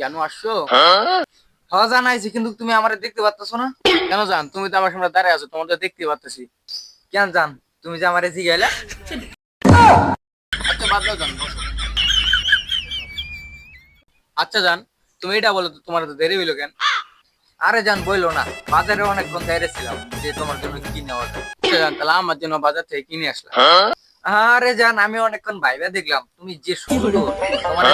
জানো আসছো? হ্যাঁ? জানাইছি কিন্তু তুমি আমার দেখতে না। কেন জান? তুমি তো আমার সামনে দাঁড়ায় আছো তোমার তো দেখতে কেন জান? তুমি যে আমার জিগাইলা? আচ্ছা বাদ দাও জান আচ্ছা জান তুমি এটা বলো তো তোমার তো দেরি হইল কেন? আরে জান বইলো না। বাজারে অনেকক্ষণ দাঁড়িয়ে ছিলাম যে তোমার জন্য কি নেওয়া যায়। আচ্ছা জান তাহলে আমার জন্য বাজার থেকে কিনে আসলাম। আরে জান আমি অনেকক্ষণ ভাইবা দেখলাম। তুমি যে সুন্দর তোমার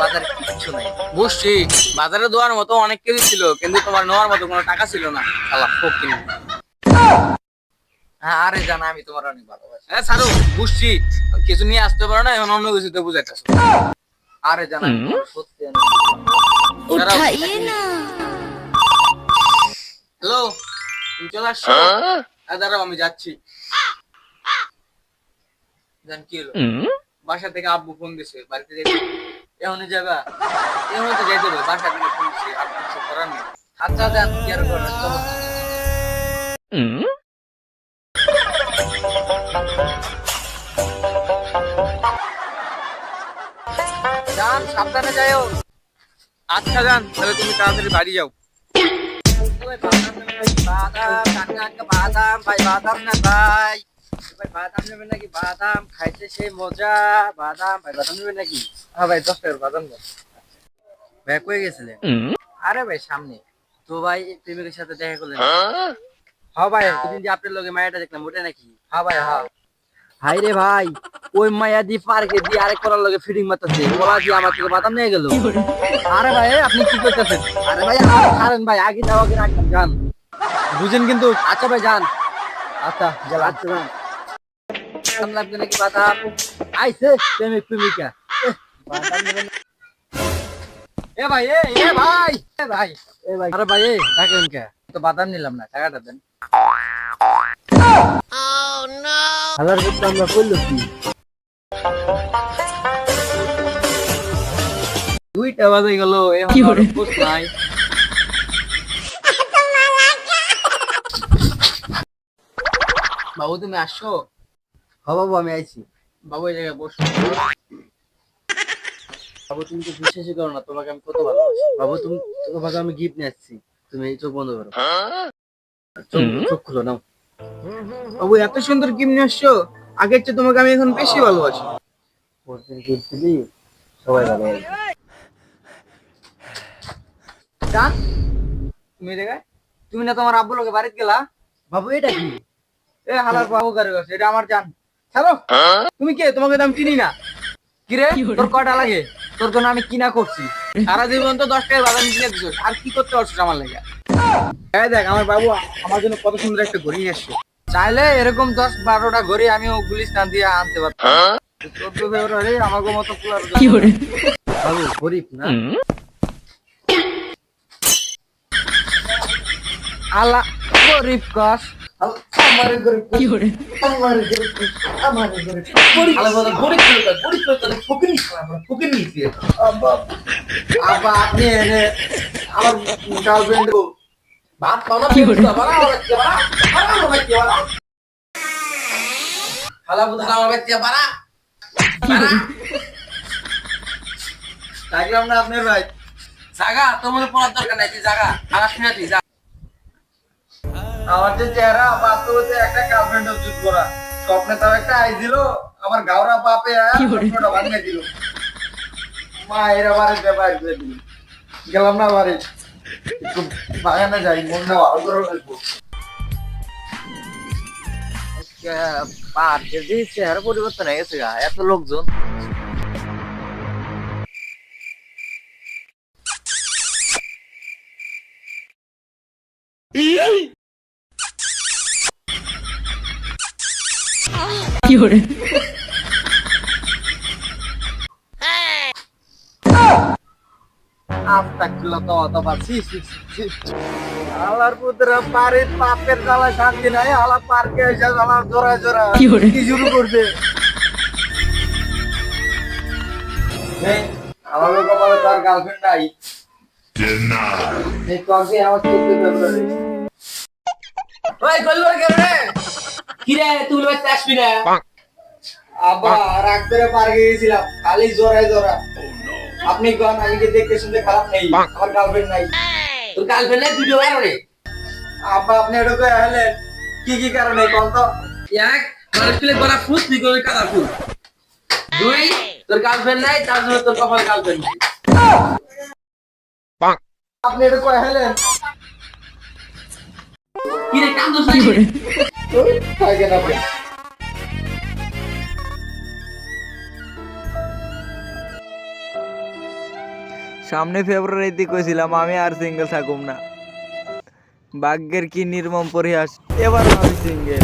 বাজারে কিচ্ছু নাই। বুঝছি বাজারে দেওয়ার মতো অনেক কিছু ছিল কিন্তু তোমার নেওয়ার মতো কোনো টাকা ছিল না। আল্লাহ ফকির। হ্যাঁ আরে জান আমি তোমার অনেক ভালোবাসি। হ্যাঁ সারু বুঝছি। কিছু নিয়ে আসতে পারো না এখন অন্য কিছুতে বুঝাইতেছো। আরে জান সত্যি। হ্যালো তুমি চলে আসছো? হ্যাঁ দাঁড়াও আমি যাচ্ছি। জান কি হলো? বাসা থেকে আব্বু ফোন দিছে বাড়িতে যেতে এখন যাবা? এখন তো যাইতে হবে বাসা থেকে ফোন দিছে আর কিছু করার নেই। আচ্ছা যান কি আর করার চলো যান সাবধানে যাও আচ্ছা যান তাহলে তুমি তাড়াতাড়ি বাড়ি যাও। বাদাম বাদাম ভাই বাদাম না ভাই। ভাই বাদাম নেবেন নাকি? বাদাম খাইতে সেই মজা। বাদাম ভাই বাদাম নেবেন নাকি? হ্যাঁ ভাই দশ টাকার বাদাম দাও ভাই কয়ে গেছিলেন? আরে ভাই সামনে। তো ভাই প্রেমিকের সাথে দেখা করলেন। হ্যাঁ? ভাই ওদিন যে আপনার লগে মায়াটা দেখলাম ওটা নাকি? হ্যাঁ ভাই হ্যাঁ। ভাই রে ভাই ওই মায়া দি পার্কে দিয়ে আরেক করার লগে মারতেছে। দিয়ে আমার থেকে বাদাম নিয়ে গেল। আরে ভাই আপনি কি করতেছেন? আরে ভাই আমার ছাড়েন ভাই আগে যাও আগে রাখেন যান। বুঝেন কিন্তু আচ্ছা ভাই যান আচ্ছা যান। আচ্ছা যান। লাগবে নাকি বাদাম? প্রেমিক প্রেমিকা। এ ভাই এ এ ভাই এ ভাই এ ভাই। আরে ভাই এ রাখেন কে তো বাদাম নিলাম না টাকাটা দেন। হালার করতে আমরা করল কি? দুইটা বাজে গেল কি নাই। বাবু তুমি হ্যাঁ বাবু আমি আইছি। বাবু এই জায়গায় বসো। বাবু তুমি তো বিশ্বাসই করো না তোমাকে আমি কত ভালোবাসি। বাবু তুমি তোমাকে আমি গিফট নিয়ে আসছি। তুমি এই চোখ বন্ধ করো। চোখ চোখ খুলো নাও। বাবু এত সুন্দর গিফট নিয়ে আসছো। আগের চেয়ে তোমাকে আমি এখন বেশি ভালোবাসি। প্রতিদিন গিফট দিলি সবাই ভালো জান তুমি দেখায় তুমি না তোমার আব্বুর লোকে বাড়িতে গেলা? বাবু এটা কি? এ হালার বাবু কারে এটা আমার জান। ছাড়ো। তুমি কে? তোমাকে তো আমি চিনি না। কিরে? তোর কয়টা লাগে? তোর জন্য আমি কিনা করছি। সারা জীবন তো দশ টাকার বাদাম কিনে দিচ্ছ আর কি করতে পারছিস আমার লাগে? এই দেখ আমার বাবু আমার জন্য কত সুন্দর একটা ঘড়ি নিয়ে এসছে। চাইলে এরকম দশ বারোটা ঘড়ি আমিও গুলিস্তান দিয়ে আনতে পারতাম। চোদ্দ ফেব্রুয়ারি আমাকে মতো পুলার বাবু গরিব না আলা গরিব কস আমার আমার আমার গরিব গরিব তাহলে আমরা আপনি এনে আমার গার্লফ্রেন্ড ভাত বাড়া হালা আমার বাচ্চা বাড়া না আপনার ভাই। জাগা তোমার পড়ার দরকার নাই তুই জাগা আগাস না তুই আমার যে চেহারা বাস্তবতে একটা গার্লফ্রেন্ড করা স্বপ্নে তাও একটা আই দিল আমার গাওরা বাপে স্বপ্নটা ভাঙিয়ে দিল। মা এরা ব্যাপার দিল। গেলাম না বাড়ি। বাগানে যাই মনটা ভালো করে রাখব পার্কের যে চেহারা পরিবর্তন হয়ে গেছে গা, এত লোকজন। সি আল্লাহর পুত্র পারিত পাপের জ্বালা শান্তি নাই আল্লাহ পার্কে এসে আল্লাহ জোড়া জোড়া কি শুরু করবে আমার কপালে তার গার্লফ্রেন্ড নাই এই কবে আমার চোদ্দ ফেব্রুয়ারি ওই কইলো রে রে? কি রে তুই বাচ্চা আসবি না? আব্বা রাগ করে পার গিয়েছিলাম খালি জোরায় জোরা। আপনি গন আমি কি দেখতে শুনতে খারাপ নেই আমার গার্লফ্রেন্ড নাই। তোর গার্লফ্রেন্ড নাই ভিডিও কারণে আব্বা আপনি এটা করে হলেন কি কি কারণে কোন তো এক মানুষ পেলে গলা ফুস তুই করে কাদা ফুল দুই তোর গার্লফ্রেন্ড নাই তার জন্য তোর কপাল গার্লফ্রেন্ড নাই। আপনি এটা করে হলেন কি থাকে না সামনে ফেব্রুয়ারিতে কইছিলাম আমি আর সিঙ্গেল থাকুম না। ভাগ্যের কি নির্মম পরিহাস এবার আমি সিঙ্গেল